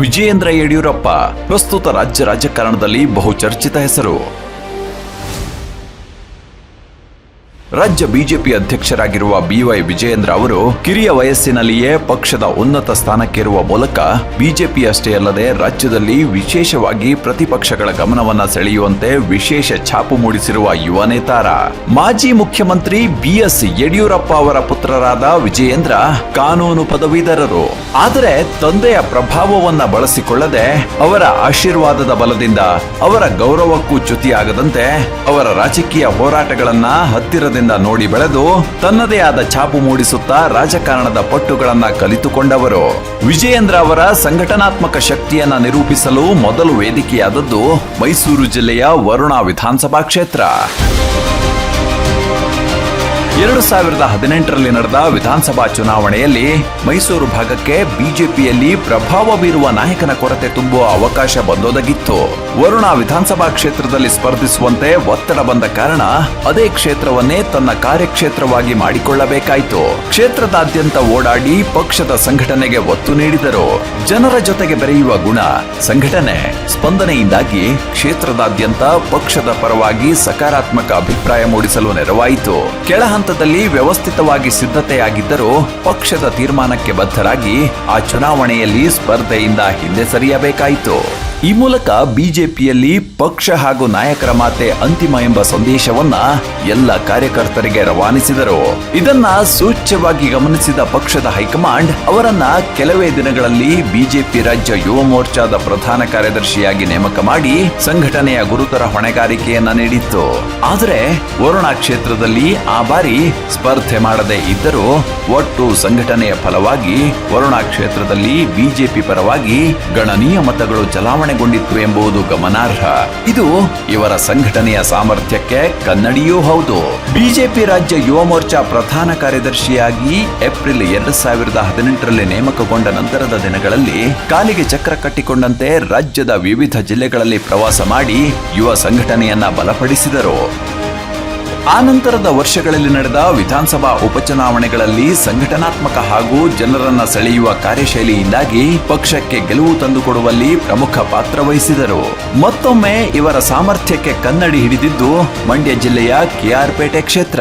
ವಿಜಯೇಂದ್ರ ಯಡಿಯೂರಪ್ಪ ಪ್ರಸ್ತುತ ರಾಜ್ಯ ರಾಜಕಾರಣದಲ್ಲಿ ಬಹುಚರ್ಚಿತ ಹೆಸರು. ರಾಜ್ಯ ಬಿಜೆಪಿ ಅಧ್ಯಕ್ಷರಾಗಿರುವ ಬಿವೈ ವಿಜಯೇಂದ್ರ ಅವರು ಕಿರಿಯ ವಯಸ್ಸಿನಲ್ಲಿಯೇ ಪಕ್ಷದ ಉನ್ನತ ಸ್ಥಾನಕ್ಕೇರುವ ಮೂಲಕ ಬಿಜೆಪಿ ಅಷ್ಟೇ ಅಲ್ಲದೆ ರಾಜ್ಯದಲ್ಲಿ ವಿಶೇಷವಾಗಿ ಪ್ರತಿಪಕ್ಷಗಳ ಗಮನವನ್ನ ಸೆಳೆಯುವಂತೆ ವಿಶೇಷ ಛಾಪು ಮೂಡಿಸಿರುವ ಯುವ ನೇತಾರ. ಮಾಜಿ ಮುಖ್ಯಮಂತ್ರಿ ಬಿಎಸ್ ಯಡಿಯೂರಪ್ಪ ಅವರ ಪುತ್ರರಾದ ವಿಜಯೇಂದ್ರ ಕಾನೂನು ಪದವೀಧರರು. ಆದರೆ ತಂದೆಯ ಪ್ರಭಾವವನ್ನ ಬಳಸಿಕೊಳ್ಳದೆ ಅವರ ಆಶೀರ್ವಾದದ ಬಲದಿಂದ ಅವರ ಗೌರವಕ್ಕೂ ಚ್ಯುತಿಯಾಗದಂತೆ ಅವರ ರಾಜಕೀಯ ಹೋರಾಟಗಳನ್ನ ಹತ್ತಿರದಿಂದ ನೋಡಿ ಬೆಳೆದು ತನ್ನದೇ ಆದ ಛಾಪು ಮೂಡಿಸುತ್ತಾ ರಾಜಕಾರಣದ ಪಟ್ಟುಗಳನ್ನ ಕಲಿತುಕೊಂಡವರು. ವಿಜಯೇಂದ್ರ ಅವರ ಸಂಘಟನಾತ್ಮಕ ಶಕ್ತಿಯನ್ನ ನಿರೂಪಿಸಲು ಮೊದಲು ವೇದಿಕೆಯಾದದ್ದು ಮೈಸೂರು ಜಿಲ್ಲೆಯ ವರುಣಾ ವಿಧಾನಸಭಾ ಕ್ಷೇತ್ರ. ಎರಡು ಸಾವಿರದ ಹದಿನೆಂಟರಲ್ಲಿ ನಡೆದ ವಿಧಾನಸಭಾ ಚುನಾವಣೆಯಲ್ಲಿ ಮೈಸೂರು ಭಾಗಕ್ಕೆ ಬಿಜೆಪಿಯಲ್ಲಿ ಪ್ರಭಾವ ಬೀರುವ ನಾಯಕನ ಕೊರತೆ ತುಂಬುವ ಅವಕಾಶ ಬಂದೊದಗಿತ್ತು. ವರುಣ ವಿಧಾನಸಭಾ ಕ್ಷೇತ್ರದಲ್ಲಿ ಸ್ಪರ್ಧಿಸುವಂತೆ ಒತ್ತಡ ಬಂದ ಕಾರಣ ಅದೇ ಕ್ಷೇತ್ರವನ್ನೇ ತನ್ನ ಕಾರ್ಯಕ್ಷೇತ್ರವಾಗಿ ಮಾಡಿಕೊಳ್ಳಬೇಕಾಯಿತು. ಕ್ಷೇತ್ರದಾದ್ಯಂತ ಓಡಾಡಿ ಪಕ್ಷದ ಸಂಘಟನೆಗೆ ಒತ್ತು ನೀಡಿದರು. ಜನರ ಜೊತೆಗೆ ಬೆರೆಯುವ ಗುಣ, ಸಂಘಟನೆ ಸ್ಪಂದನೆಯಿಂದಾಗಿ ಕ್ಷೇತ್ರದಾದ್ಯಂತ ಪಕ್ಷದ ಪರವಾಗಿ ಸಕಾರಾತ್ಮಕ ಅಭಿಪ್ರಾಯ ಮೂಡಿಸಲು ನೆರವಾಯಿತು. ಕೆಳ ಹಂತದಲ್ಲಿ ವ್ಯವಸ್ಥಿತವಾಗಿ ಸಿದ್ಧತೆಯಾಗಿದ್ದರೂ ಪಕ್ಷದ ತೀರ್ಮಾನಕ್ಕೆ ಬದ್ಧರಾಗಿ ಆ ಚುನಾವಣೆಯಲ್ಲಿ ಸ್ಪರ್ಧೆಯಿಂದ ಹಿಂದೆ ಸರಿಯಬೇಕಾಯಿತು. ಈ ಮೂಲಕ ಬಿಜೆಪಿಯಲ್ಲಿ ಪಕ್ಷ ಹಾಗೂ ನಾಯಕರ ಮಾತೆ ಅಂತಿಮ ಎಂಬ ಸಂದೇಶವನ್ನ ಎಲ್ಲ ಕಾರ್ಯಕರ್ತರಿಗೆ ರವಾನಿಸಿದರು. ಇದನ್ನ ಸೂಚ್ಯವಾಗಿ ಗಮನಿಸಿದ ಪಕ್ಷದ ಹೈಕಮಾಂಡ್ ಅವರನ್ನ ಕೆಲವೇ ದಿನಗಳಲ್ಲಿ ಬಿಜೆಪಿ ರಾಜ್ಯ ಯುವ ಮೋರ್ಚಾದ ಪ್ರಧಾನ ಕಾರ್ಯದರ್ಶಿಯಾಗಿ ನೇಮಕ ಮಾಡಿ ಸಂಘಟನೆಯ ಗುರುತರ ಹೊಣೆಗಾರಿಕೆಯನ್ನ ನೀಡಿತ್ತು. ಆದರೆ ವರುಣಾ ಕ್ಷೇತ್ರದಲ್ಲಿ ಆ ಬಾರಿ ಸ್ಪರ್ಧೆ ಮಾಡದೇ ಇದ್ದರೂ ಒಟ್ಟು ಸಂಘಟನೆಯ ಫಲವಾಗಿ ವರುಣಾ ಕ್ಷೇತ್ರದಲ್ಲಿ ಬಿಜೆಪಿ ಪರವಾಗಿ ಗಣನೀಯ ಮತಗಳು ಚಲಾವಣೆಗೊಂಡಿತ್ತು ಎಂಬುದು ಗಮನಾರ್ಹ. ಇದು ಇವರ ಸಂಘಟನೆಯ ಸಾಮರ್ಥ್ಯಕ್ಕೆ ಕನ್ನಡಿಯೂ ಹೌದು. ಬಿಜೆಪಿ ರಾಜ್ಯ ಯುವ ಮೋರ್ಚಾ ಪ್ರಧಾನ ಕಾರ್ಯದರ್ಶಿಯಾಗಿ ಏಪ್ರಿಲ್ ಎರಡ್ ಸಾವಿರದ ಹದಿನೆಂಟರಲ್ಲಿ ನೇಮಕಗೊಂಡ ನಂತರದ ದಿನಗಳಲ್ಲಿ ಕಾಲಿಗೆ ಚಕ್ರ ಕಟ್ಟಿಕೊಂಡಂತೆ ರಾಜ್ಯದ ವಿವಿಧ ಜಿಲ್ಲೆಗಳಲ್ಲಿ ಪ್ರವಾಸ ಮಾಡಿ ಯುವ ಸಂಘಟನೆಯನ್ನ ಬಲಪಡಿಸಿದರು. ಆನಂತರದ ವರ್ಷಗಳಲ್ಲಿ ನಡೆದ ವಿಧಾನಸಭಾ ಉಪಚುನಾವಣೆಗಳಲ್ಲಿ ಸಂಘಟನಾತ್ಮಕ ಹಾಗೂ ಜನರನ್ನ ಸೆಳೆಯುವ ಕಾರ್ಯಶೈಲಿಯಿಂದಾಗಿ ಪಕ್ಷಕ್ಕೆ ಗೆಲುವು ತಂದುಕೊಡುವಲ್ಲಿ ಪ್ರಮುಖ ಪಾತ್ರ ವಹಿಸಿದರು. ಮತ್ತೊಮ್ಮೆ ಇವರ ಸಾಮರ್ಥ್ಯಕ್ಕೆ ಕನ್ನಡಿ ಹಿಡಿದಿದ್ದು ಮಂಡ್ಯ ಜಿಲ್ಲೆಯ ಕೆಆರ್ಪೇಟೆ ಕ್ಷೇತ್ರ.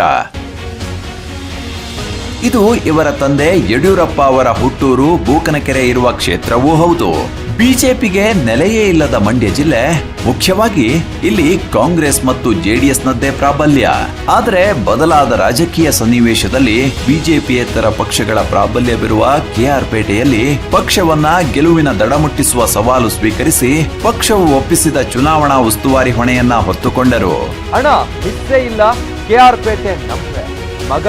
ಇದು ಇವರ ತಂದೆ ಯಡಿಯೂರಪ್ಪ ಅವರ ಹುಟ್ಟೂರು ಬೂಕನಕೆರೆ ಇರುವ ಕ್ಷೇತ್ರವೂ ಹೌದು. ಬಿಜೆಪಿಗೆ ನೆಲೆಯೇ ಇಲ್ಲದ ಮಂಡ್ಯ ಜಿಲ್ಲೆ ಮುಖ್ಯವಾಗಿ ಇಲ್ಲಿ ಕಾಂಗ್ರೆಸ್ ಮತ್ತು ಜೆಡಿಎಸ್ನದ್ದೇ ಪ್ರಾಬಲ್ಯ. ಆದರೆ ಬದಲಾದ ರಾಜಕೀಯ ಸನ್ನಿವೇಶದಲ್ಲಿ ಬಿಜೆಪಿಯೇತರ ಪಕ್ಷಗಳ ಪ್ರಾಬಲ್ಯವಿರುವ ಕೆಆರ್ ಪೇಟೆಯಲ್ಲಿ ಪಕ್ಷವನ್ನ ಗೆಲುವಿನ ದಡ ಮುಟ್ಟಿಸುವ ಸವಾಲು ಸ್ವೀಕರಿಸಿ ಪಕ್ಷವು ಒಪ್ಪಿಸಿದ ಚುನಾವಣಾ ಉಸ್ತುವಾರಿ ಹೊಣೆಯನ್ನ ಹೊತ್ತುಕೊಂಡರು. ಹಣ ಇಲ್ಲ. ಕೆಆರ್ ಪೇಟೆ ಮಗ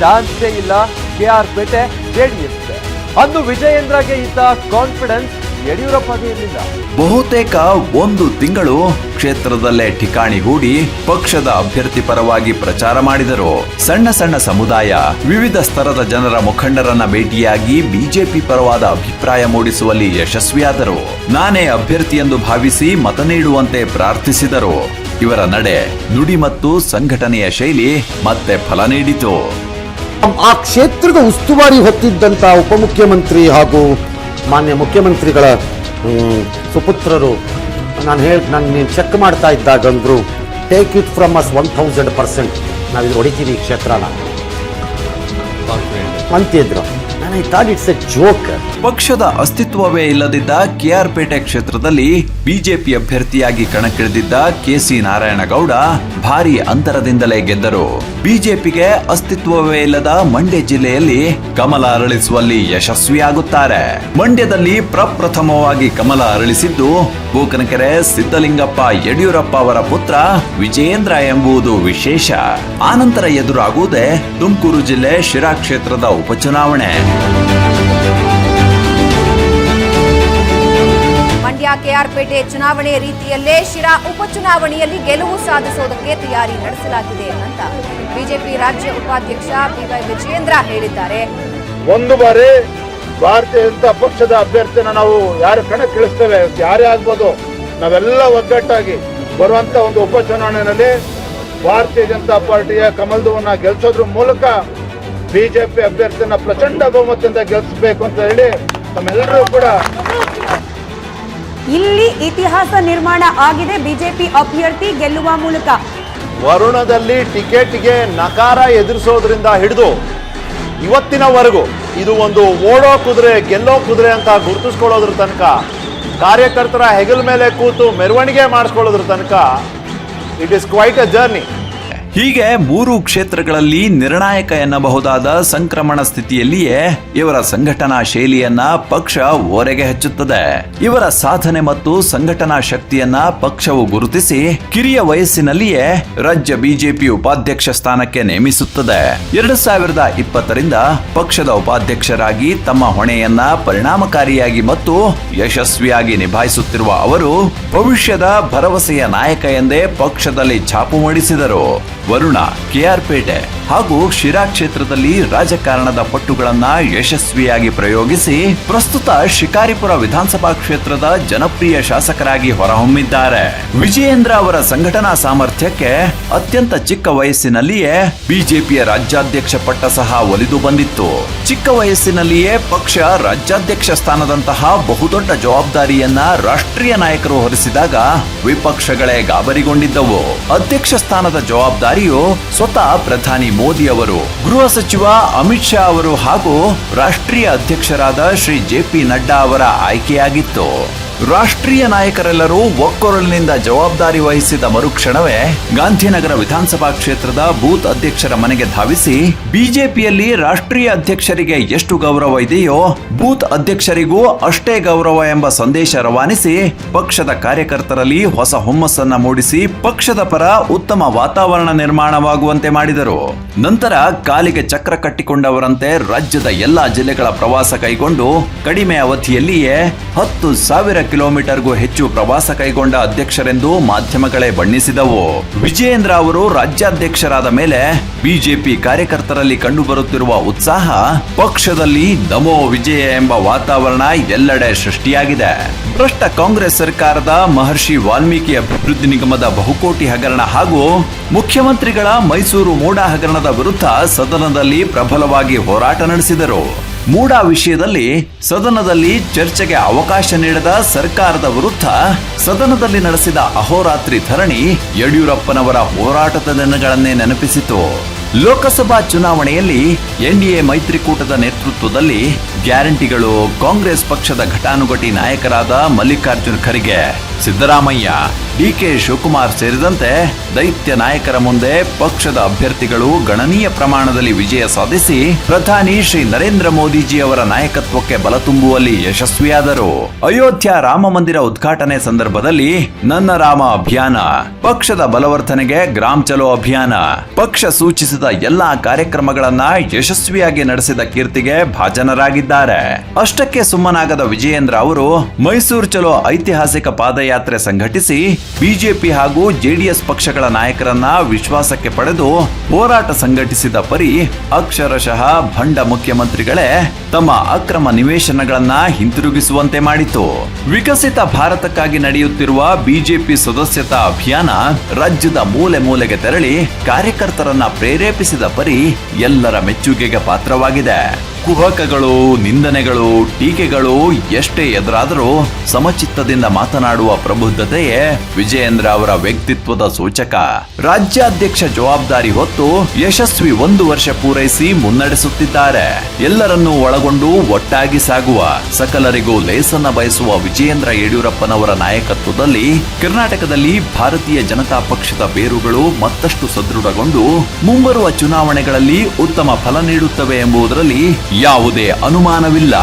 ಚಾನ್ಸೇ ಇಲ್ಲ. ಕೆ ಆರ್ ಪೇಟೆ ಜೆಡಿಎಸ್ ಅಂದು ವಿಜಯೇಂದ್ರಗೆ ಇದ್ದ ಕಾನ್ಫಿಡೆನ್ಸ್ ಯಡಿಯೂರಪ್ಪಗೆ ಇರಲಿಲ್ಲ. ಬಹುತೇಕ ಒಂದು ತಿಂಗಳು ಕ್ಷೇತ್ರದಲ್ಲೇ ಠಿಕಾಣಿ ಹೂಡಿ ಪಕ್ಷದ ಅಭ್ಯರ್ಥಿ ಪರವಾಗಿ ಪ್ರಚಾರ ಮಾಡಿದರು. ಸಣ್ಣ ಸಣ್ಣ ಸಮುದಾಯ, ವಿವಿಧ ಸ್ತರದ ಜನರ ಮುಖಂಡರನ್ನ ಭೇಟಿಯಾಗಿ ಬಿಜೆಪಿ ಪರವಾದ ಅಭಿಪ್ರಾಯ ಮೂಡಿಸುವಲ್ಲಿ ಯಶಸ್ವಿಯಾದರು. ನಾನೇ ಅಭ್ಯರ್ಥಿ ಎಂದು ಭಾವಿಸಿ ಮತ ನೀಡುವಂತೆ ಪ್ರಾರ್ಥಿಸಿದರು. ಇವರ ನಡೆ ನುಡಿ ಮತ್ತು ಸಂಘಟನೆಯ ಶೈಲಿ ಮತ್ತೆ ಫಲ ನೀಡಿತು. ಆ ಕ್ಷೇತ್ರದ ಉಸ್ತುವಾರಿ ಹೊತ್ತಿದ್ದಂಥ ಉಪಮುಖ್ಯಮಂತ್ರಿ ಹಾಗೂ ಮಾನ್ಯ ಮುಖ್ಯಮಂತ್ರಿಗಳ ಸುಪುತ್ರರು ನಾನು ಹೇಳಿ ನಾನು ನೀನು ಚೆಕ್ ಮಾಡ್ತಾ ಇದ್ದಾಗ ಅಂದರು take it from us one thousand percent ನಾವಿಲ್ಲಿ ಹೊಡಿತೀವಿ ಈ ಕ್ಷೇತ್ರನ. ಅಂತಿದ್ರು. ಎ ಜೋಕ್ ಪಕ್ಷದ ಅಸ್ತಿತ್ವವೇ ಇಲ್ಲದಿದ್ದ ಕೆಆರ್ಪೇಟೆ ಕ್ಷೇತ್ರದಲ್ಲಿ ಬಿಜೆಪಿ ಅಭ್ಯರ್ಥಿಯಾಗಿ ಕಣಕ್ಕಿಳಿದಿದ್ದ ಕೆಸಿ ನಾರಾಯಣಗೌಡ ಭಾರಿ ಅಂತರದಿಂದಲೇ ಗೆದ್ದರು. ಬಿಜೆಪಿಗೆ ಅಸ್ತಿತ್ವವೇ ಇಲ್ಲದ ಮಂಡ್ಯ ಜಿಲ್ಲೆಯಲ್ಲಿ ಕಮಲ ಅರಳಿಸುವಲ್ಲಿ ಯಶಸ್ವಿಯಾಗುತ್ತಾರೆ. ಮಂಡ್ಯದಲ್ಲಿ ಪ್ರಪ್ರಥಮವಾಗಿ ಕಮಲ ಅರಳಿಸಿದ್ದು ಬೂಕನಕೆರೆ ಸಿದ್ದಲಿಂಗಪ್ಪ ಯಡಿಯೂರಪ್ಪ ಅವರ ಪುತ್ರ ವಿಜಯೇಂದ್ರ ಎಂಬುದು ವಿಶೇಷ. ಆನಂತರ ಎದುರಾಗುವುದೇ ತುಮಕೂರು ಜಿಲ್ಲೆ ಶಿರಾ ಕ್ಷೇತ್ರದ ಉಪಚುನಾವಣೆ. ಮಂಡ್ಯ ಕೆಆರ್ಪೇಟೆ ಚುನಾವಣೆ ರೀತಿಯಲ್ಲೇ ಶಿರಾ ಉಪಚುನಾವಣೆಯಲ್ಲಿ ಗೆಲುವು ಸಾಧಿಸೋದಕ್ಕೆ ತಯಾರಿ ನಡೆಸಲಾಗಿದೆ ಅಂತ ಬಿಜೆಪಿ ರಾಜ್ಯ ಉಪಾಧ್ಯಕ್ಷ ಬಿವೈ ವಿಜಯೇಂದ್ರ ಹೇಳಿದ್ದಾರೆ. ಒಂದು ಬಾರಿ ಭಾರತೀಯ ಜನತಾ ಪಕ್ಷದ ಅಭ್ಯರ್ಥಿನ ನಾವು ಯಾರು ಕಣಕ್ಕಿಳಿಸ್ತೇವೆ ಯಾರೇ ಆಗ್ಬೋದು, ನಾವೆಲ್ಲ ಒಗ್ಗಟ್ಟಾಗಿ ಬರುವಂತ ಒಂದು ಉಪಚುನಾವಣೆಯಲ್ಲಿ ಭಾರತೀಯ ಜನತಾ ಪಾರ್ಟಿಯ ಕಮಲ್ದುವನ್ನ ಗೆಲ್ಸೋದ್ರ ಮೂಲಕ ಬಿಜೆಪಿ ಅಭ್ಯರ್ಥಿನ ಪ್ರಚಂಡ ಬಹುಮತದಿಂದ ಗೆಲ್ಲಿಸಬೇಕು ಅಂತ ಹೇಳಿ ತಮ್ಮೆಲ್ಲರೂ ಕೂಡ ಇಲ್ಲಿ ಇತಿಹಾಸ ನಿರ್ಮಾಣ ಆಗಿದೆ. ಬಿಜೆಪಿ ಅಭ್ಯರ್ಥಿ ಗೆಲ್ಲುವ ಮೂಲಕ ವರುಣದಲ್ಲಿ ಟಿಕೆಟ್ಗೆ ನಕಾರ ಎದುರಿಸೋದ್ರಿಂದ ಹಿಡಿದು ಇವತ್ತಿನವರೆಗೂ ಇದು ಒಂದು ಓಡೋ ಕುದುರೆ ಗೆಲ್ಲೋ ಕುದುರೆ ಅಂತ ಗುರುತಿಸ್ಕೊಳ್ಳೋದ್ರ ತನಕ ಕಾರ್ಯಕರ್ತರ ಹೆಗಲ ಮೇಲೆ ಕೂತು ಮೆರವಣಿಗೆ ಮಾಡಿಸ್ಕೊಳ್ಳೋದ್ರ ತನಕ it is quite a journey ಹೀಗೆ ಮೂರು ಕ್ಷೇತ್ರಗಳಲ್ಲಿ ನಿರ್ಣಾಯಕ ಎನ್ನಬಹುದಾದ ಸಂಕ್ರಮಣ ಸ್ಥಿತಿಯಲ್ಲಿಯೇ ಇವರ ಸಂಘಟನಾ ಶೈಲಿಯನ್ನ ಪಕ್ಷ ಓರೆಗೆ ಹಚ್ಚುತ್ತದೆ. ಇವರ ಸಾಧನೆ ಮತ್ತು ಸಂಘಟನಾ ಶಕ್ತಿಯನ್ನ ಪಕ್ಷವು ಗುರುತಿಸಿ ಕಿರಿಯ ವಯಸ್ಸಿನಲ್ಲಿಯೇ ರಾಜ್ಯ ಬಿಜೆಪಿ ಉಪಾಧ್ಯಕ್ಷ ಸ್ಥಾನಕ್ಕೆ ನೇಮಿಸುತ್ತದೆ. ಎರಡು ಸಾವಿರದ ಇಪ್ಪತ್ತರಿಂದ ಪಕ್ಷದ ಉಪಾಧ್ಯಕ್ಷರಾಗಿ ತಮ್ಮ ಹೊಣೆಯನ್ನ ಪರಿಣಾಮಕಾರಿಯಾಗಿ ಮತ್ತು ಯಶಸ್ವಿಯಾಗಿ ನಿಭಾಯಿಸುತ್ತಿರುವ ಅವರು ಭವಿಷ್ಯದ ಭರವಸೆಯ ನಾಯಕ ಎಂದೇ ಪಕ್ಷದಲ್ಲಿ ಛಾಪು ಮೂಡಿಸಿದರು. ವರುಣ ಕೆಆರ್ ಪೇಟೆ. ಹಾಗೂ ಶಿರಾ ಕ್ಷೇತ್ರದಲ್ಲಿ ರಾಜಕಾರಣದ ಪಟ್ಟುಗಳನ್ನ ಯಶಸ್ವಿಯಾಗಿ ಪ್ರಯೋಗಿಸಿ ಪ್ರಸ್ತುತ ಶಿಕಾರಿಪುರ ವಿಧಾನಸಭಾ ಕ್ಷೇತ್ರದ ಜನಪ್ರಿಯ ಶಾಸಕರಾಗಿ ಹೊರಹೊಮ್ಮಿದ್ದಾರೆ. ವಿಜಯೇಂದ್ರ ಅವರ ಸಂಘಟನಾ ಸಾಮರ್ಥ್ಯಕ್ಕೆ ಅತ್ಯಂತ ಚಿಕ್ಕ ವಯಸ್ಸಿನಲ್ಲಿಯೇ ಬಿಜೆಪಿಯ ರಾಜ್ಯಾಧ್ಯಕ್ಷ ಪಟ್ಟ ಸಹ ಒಲಿದು ಬಂದಿತ್ತು. ಚಿಕ್ಕ ವಯಸ್ಸಿನಲ್ಲಿಯೇ ಪಕ್ಷ ರಾಜ್ಯಾಧ್ಯಕ್ಷ ಸ್ಥಾನದಂತಹ ಬಹುದೊಡ್ಡ ಜವಾಬ್ದಾರಿಯನ್ನ ರಾಷ್ಟ್ರೀಯ ನಾಯಕರು ಹೊರಿಸಿದಾಗ ವಿಪಕ್ಷಗಳೇ ಗಾಬರಿಗೊಂಡಿದ್ದವು. ಅಧ್ಯಕ್ಷ ಸ್ಥಾನದ ಜವಾಬ್ದಾರಿಯು ಸ್ವತಃ ಪ್ರಧಾನಿ ಮೋದಿ ಅವರು, ಗೃಹ ಸಚಿವ ಅಮಿತ್ ಶಾ ಅವರು ಹಾಗೂ ರಾಷ್ಟ್ರೀಯ ಅಧ್ಯಕ್ಷರಾದ ಶ್ರೀ ಜೆ ಪಿ ನಡ್ಡಾ ಅವರ ಆಯ್ಕೆಯಾಗಿತ್ತು. ರಾಷ್ಟ್ರೀಯ ನಾಯಕರೆಲ್ಲರೂ ಒಕ್ಕೊರಲಿನಿಂದ ಜವಾಬ್ದಾರಿ ವಹಿಸಿದ ಮರುಕ್ಷಣವೇ ಗಾಂಧಿನಗರ ವಿಧಾನಸಭಾ ಕ್ಷೇತ್ರದ ಬೂತ್ ಅಧ್ಯಕ್ಷರ ಮನೆಗೆ ಧಾವಿಸಿ ಬಿಜೆಪಿಯಲ್ಲಿ ರಾಷ್ಟ್ರೀಯ ಅಧ್ಯಕ್ಷರಿಗೆ ಎಷ್ಟು ಗೌರವ ಇದೆಯೋ ಬೂತ್ ಅಧ್ಯಕ್ಷರಿಗೂ ಅಷ್ಟೇ ಗೌರವ ಎಂಬ ಸಂದೇಶ ರವಾನಿಸಿ ಪಕ್ಷದ ಕಾರ್ಯಕರ್ತರಲ್ಲಿ ಹೊಸ ಹುಮ್ಮಸ್ಸನ್ನ ಮೂಡಿಸಿ ಪಕ್ಷದ ಪರ ಉತ್ತಮ ವಾತಾವರಣ ನಿರ್ಮಾಣವಾಗುವಂತೆ ಮಾಡಿದರು. ನಂತರ ಕಾಲಿಗೆ ಚಕ್ರ ಕಟ್ಟಿಕೊಂಡವರಂತೆ ರಾಜ್ಯದ ಎಲ್ಲಾ ಜಿಲ್ಲೆಗಳ ಪ್ರವಾಸ ಕೈಗೊಂಡು ಕಡಿಮೆ ಅವಧಿಯಲ್ಲಿಯೇ ಹತ್ತು ಸಾವಿರ ಕಿಲೋಮೀಟರ್ಗೂ ಹೆಚ್ಚು ಪ್ರವಾಸ ಕೈಗೊಂಡ ಅಧ್ಯಕ್ಷರೆಂದು ಮಾಧ್ಯಮಗಳೇ ಬಣ್ಣಿಸಿದವು. ವಿಜಯೇಂದ್ರ ಅವರು ರಾಜ್ಯಾಧ್ಯಕ್ಷರಾದ ಮೇಲೆ ಬಿಜೆಪಿ ಕಾರ್ಯಕರ್ತರಲ್ಲಿ ಕಂಡುಬರುತ್ತಿರುವ ಉತ್ಸಾಹ, ಪಕ್ಷದಲ್ಲಿ ನಮೋ ವಿಜಯ ಎಂಬ ವಾತಾವರಣ ಎಲ್ಲೆಡೆ ಸೃಷ್ಟಿಯಾಗಿದೆ. ಭ್ರಷ್ಟ ಕಾಂಗ್ರೆಸ್ ಸರ್ಕಾರದ ಮಹರ್ಷಿ ವಾಲ್ಮೀಕಿ ಅಭಿವೃದ್ಧಿ ನಿಗಮದ ಬಹುಕೋಟಿ ಹಗರಣ ಹಾಗೂ ಮುಖ್ಯಮಂತ್ರಿಗಳ ಮೈಸೂರು ಮೋಡ ಹಗರಣದ ವಿರುದ್ಧ ಸದನದಲ್ಲಿ ಪ್ರಬಲವಾಗಿ ಹೋರಾಟ ನಡೆಸಿದರು. ಮೂಡ ವಿಷಯದಲ್ಲಿ ಸದನದಲ್ಲಿ ಚರ್ಚೆಗೆ ಅವಕಾಶ ನೀಡದ ಸರ್ಕಾರದ ವಿರುದ್ಧ ಸದನದಲ್ಲಿ ನಡೆಸಿದ ಅಹೋರಾತ್ರಿ ಧರಣಿ ಯಡಿಯೂರಪ್ಪನವರ ಹೋರಾಟದ ದಿನಗಳನ್ನೇ ನೆನಪಿಸಿತು. ಲೋಕಸಭಾ ಚುನಾವಣೆಯಲ್ಲಿ ಎನ್ಡಿಎ ಮೈತ್ರಿಕೂಟದ ನೇತೃತ್ವದಲ್ಲಿ ಗ್ಯಾರಂಟಿಗಳು ಕಾಂಗ್ರೆಸ್ ಪಕ್ಷದ ಘಟಾನುಘಟಿ ನಾಯಕರಾದ ಮಲ್ಲಿಕಾರ್ಜುನ್ ಖರ್ಗೆ, ಸಿದ್ದರಾಮಯ್ಯ, ಡಿಕೆ ಶಿವಕುಮಾರ್ ಸೇರಿದಂತೆ ದೈತ್ಯ ನಾಯಕರ ಮುಂದೆ ಪಕ್ಷದ ಅಭ್ಯರ್ಥಿಗಳು ಗಣನೀಯ ಪ್ರಮಾಣದಲ್ಲಿ ವಿಜಯ ಸಾಧಿಸಿ ಪ್ರಧಾನಿ ಶ್ರೀ ನರೇಂದ್ರ ಮೋದಿಜಿ ಅವರ ನಾಯಕತ್ವಕ್ಕೆ ಬಲ ತುಂಬುವಲ್ಲಿ ಯಶಸ್ವಿಯಾದರು. ಅಯೋಧ್ಯ ರಾಮ ಮಂದಿರ ಉದ್ಘಾಟನೆ ಸಂದರ್ಭದಲ್ಲಿ ನನ್ನ ರಾಮ ಅಭಿಯಾನ, ಪಕ್ಷದ ಬಲವರ್ಧನೆಗೆ ಗ್ರಾಮ್ ಚಲೋ ಅಭಿಯಾನ, ಪಕ್ಷ ಸೂಚಿಸಿದ ಎಲ್ಲಾ ಕಾರ್ಯಕ್ರಮಗಳನ್ನ ಯಶಸ್ವಿಯಾಗಿ ನಡೆಸಿದ ಕೀರ್ತಿಗೆ ಭಾಜನರಾಗಿದ್ದಾರೆ. ಅಷ್ಟಕ್ಕೆ ಸುಮ್ಮನಾಗದ ವಿಜಯೇಂದ್ರ ಅವರು ಮೈಸೂರು ಚಲೋ ಐತಿಹಾಸಿಕ ಪಾದಯಾತ್ರೆ ಸಂಘಟಿಸಿ ಬಿಜೆಪಿ ಹಾಗೂ ಜೆಡಿಎಸ್ ಪಕ್ಷಗಳ ನಾಯಕರನ್ನ ವಿಶ್ವಾಸಕ್ಕೆ ಪಡೆದು ಹೋರಾಟ ಸಂಘಟಿಸಿದ ಪರಿ ಅಕ್ಷರಶಃ ಭಂಡ ಮುಖ್ಯಮಂತ್ರಿಗಳೇ ತಮ್ಮ ಅಕ್ರಮ ನಿವೇಶನಗಳನ್ನ ಹಿಂತಿರುಗಿಸುವಂತೆ ಮಾಡಿತು. ವಿಕಸಿತ ಭಾರತಕ್ಕಾಗಿ ನಡೆಯುತ್ತಿರುವ ಬಿಜೆಪಿ ಸದಸ್ಯತಾ ಅಭಿಯಾನ ರಾಜ್ಯದ ಮೂಲೆ ಮೂಲೆಗೆ ತೆರಳಿ ಕಾರ್ಯಕರ್ತರನ್ನ ಪ್ರೇರೇಪಿಸಿದ ಪರಿ ಎಲ್ಲರ ಮೆಚ್ಚುಗೆಗೆ ಪಾತ್ರವಾಗಿದೆ. ಕುಹಕಗಳು ನಿಂದನೆಗಳು, ಟೀಕೆಗಳು ಎಷ್ಟೇ ಎದುರಾದರೂ ಸಮಚಿತ್ತದಿಂದ ಮಾತನಾಡುವ ಪ್ರಬುದ್ಧತೆಯೇ ವಿಜಯೇಂದ್ರ ಅವರ ವ್ಯಕ್ತಿತ್ವದ ಸೂಚಕ. ರಾಜ್ಯಾಧ್ಯಕ್ಷ ಜವಾಬ್ದಾರಿ ಹೊತ್ತು ಯಶಸ್ವಿ ಒಂದು ವರ್ಷ ಪೂರೈಸಿ ಮುನ್ನಡೆಸುತ್ತಿದ್ದಾರೆ. ಎಲ್ಲರನ್ನೂ ಒಳಗೊಂಡು ಒಟ್ಟಾಗಿ ಸಾಗುವ, ಸಕಲರಿಗೂ ಲೇಸನ್ನ ಬಯಸುವ ವಿಜಯೇಂದ್ರ ಯಡಿಯೂರಪ್ಪನವರ ನಾಯಕತ್ವದಲ್ಲಿ ಕರ್ನಾಟಕದಲ್ಲಿ ಭಾರತೀಯ ಜನತಾ ಪಕ್ಷದ ಬೇರುಗಳು ಮತ್ತಷ್ಟು ಸದೃಢಗೊಂಡು ಮುಂಬರುವ ಚುನಾವಣೆಗಳಲ್ಲಿ ಉತ್ತಮ ಫಲ ನೀಡುತ್ತವೆ ಎಂಬುದರಲ್ಲಿ ಯಾವುದೇ ಅನುಮಾನವಿಲ್ಲ.